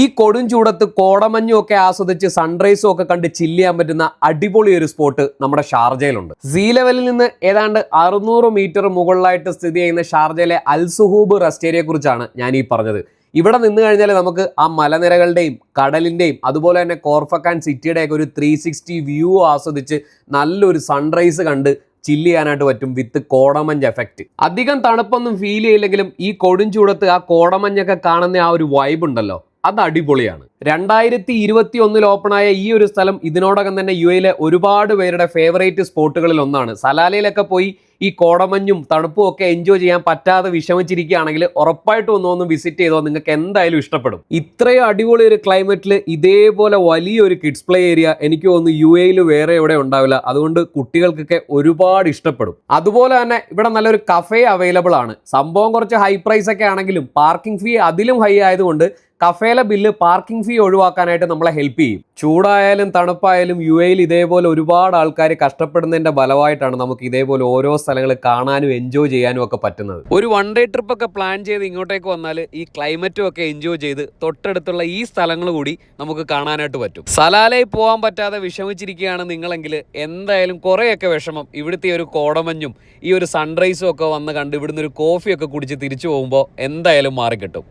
ഈ കൊടും ചൂടത്ത് കോടമഞ്ഞും ഒക്കെ ആസ്വദിച്ച് സൺറൈസും ഒക്കെ കണ്ട് ചില്ല് ചെയ്യാൻ പറ്റുന്ന അടിപൊളി ഒരു സ്പോട്ട് നമ്മുടെ ഷാർജയിലുണ്ട്. സീ ലെവലിൽ നിന്ന് ഏതാണ്ട് അറുന്നൂറ് മീറ്റർ മുകളിലായിട്ട് സ്ഥിതി ചെയ്യുന്ന ഷാർജയിലെ അൽസുഹൂബ് റെസ്റ്റ് ഏരിയയെ കുറിച്ചാണ് ഞാൻ ഈ പറഞ്ഞത്. ഇവിടെ നിന്ന് കഴിഞ്ഞാൽ നമുക്ക് ആ മലനിരകളുടെയും കടലിന്റെയും അതുപോലെ തന്നെ കോർഫക്കാൻ സിറ്റിയുടെയൊക്കെ ഒരു ത്രീ സിക്സ്റ്റി വ്യൂ ആസ്വദിച്ച് നല്ലൊരു സൺറൈസ് കണ്ട് ചില്ല് ചെയ്യാനായിട്ട് പറ്റും വിത്ത് കോടമഞ്ഞ് എഫക്റ്റ് അധികം തണുപ്പൊന്നും ഫീൽ ചെയ്യില്ലെങ്കിലും ഈ കൊടും ചൂടത്ത് ആ കോടമഞ്ഞൊക്കെ കാണുന്ന ആ ഒരു വൈബ് ഉണ്ടല്ലോ. അത് അടിപൊളിയാണ്. രണ്ടായിരത്തി ഇരുപത്തി ഒന്നിൽ ഓപ്പണായ ഈ ഒരു സ്ഥലം ഇതിനോടകം തന്നെ യു എയിലെ ഒരുപാട് പേരുടെ ഫേവറേറ്റ് സ്പോട്ടുകളിൽ ഒന്നാണ്. സലാലയിലൊക്കെ പോയി ഈ കോടമഞ്ഞും തണുപ്പും ഒക്കെ എൻജോയ് ചെയ്യാൻ പറ്റാതെ വിഷമിച്ചിരിക്കുകയാണെങ്കിൽ ഉറപ്പായിട്ടും ഒന്ന് വിസിറ്റ് ചെയ്തോ നിങ്ങൾക്ക് എന്തായാലും ഇഷ്ടപ്പെടും. ഇത്രയും അടിപൊളി ഒരു ക്ലൈമറ്റിൽ ഇതേപോലെ വലിയൊരു കിഡ്സ് പ്ലേ ഏരിയ എനിക്ക് തോന്നുന്നു യു എയിൽ വേറെ എവിടെ ഉണ്ടാവില്ല. അതുകൊണ്ട് കുട്ടികൾക്കൊക്കെ ഒരുപാട് ഇഷ്ടപ്പെടും. അതുപോലെ തന്നെ ഇവിടെ നല്ലൊരു കഫേ അവൈലബിൾ ആണ്. സംഭവം കുറച്ച് ഹൈ പ്രൈസ് ഒക്കെ ആണെങ്കിലും പാർക്കിംഗ് ഫീ അതിലും ഹൈ ആയതുകൊണ്ട് കഫേലെ ബില്ല് പാർക്കിംഗ് ഫീ ഒഴിവാക്കാനായിട്ട് നമ്മളെ ഹെൽപ്പ് ചെയ്യും. ചൂടായാലും തണുപ്പായാലും യു എയിൽ ഇതേപോലെ ഒരുപാട് ആൾക്കാർ കഷ്ടപ്പെടുന്നതിന്റെ ഫലമായിട്ടാണ് നമുക്ക് ഇതേപോലെ ഓരോ സ്ഥലങ്ങൾ കാണാനും എൻജോയ് ചെയ്യാനും ഒക്കെ പറ്റുന്നത്. ഒരു വൺ ഡേ ട്രിപ്പ് ഒക്കെ പ്ലാൻ ചെയ്ത് ഇങ്ങോട്ടേക്ക് വന്നാൽ ഈ ക്ലൈമറ്റും ഒക്കെ എൻജോയ് ചെയ്ത് തൊട്ടടുത്തുള്ള ഈ സ്ഥലങ്ങൾ കൂടി നമുക്ക് കാണാനായിട്ട് പറ്റും. സലാലയിൽ പോകാൻ പറ്റാതെ വിഷമിച്ചിരിക്കുകയാണ് നിങ്ങളെങ്കിൽ എന്തായാലും കുറേയൊക്കെ വിഷമം ഇവിടുത്തെ ഒരു കോടമഞ്ഞും ഈ ഒരു സൺറൈസും ഒക്കെ വന്ന് കണ്ട് ഇവിടുന്ന് ഒരു കോഫിയൊക്കെ കുടിച്ച് തിരിച്ചു പോകുമ്പോൾ എന്തായാലും മാറിക്കിട്ടും.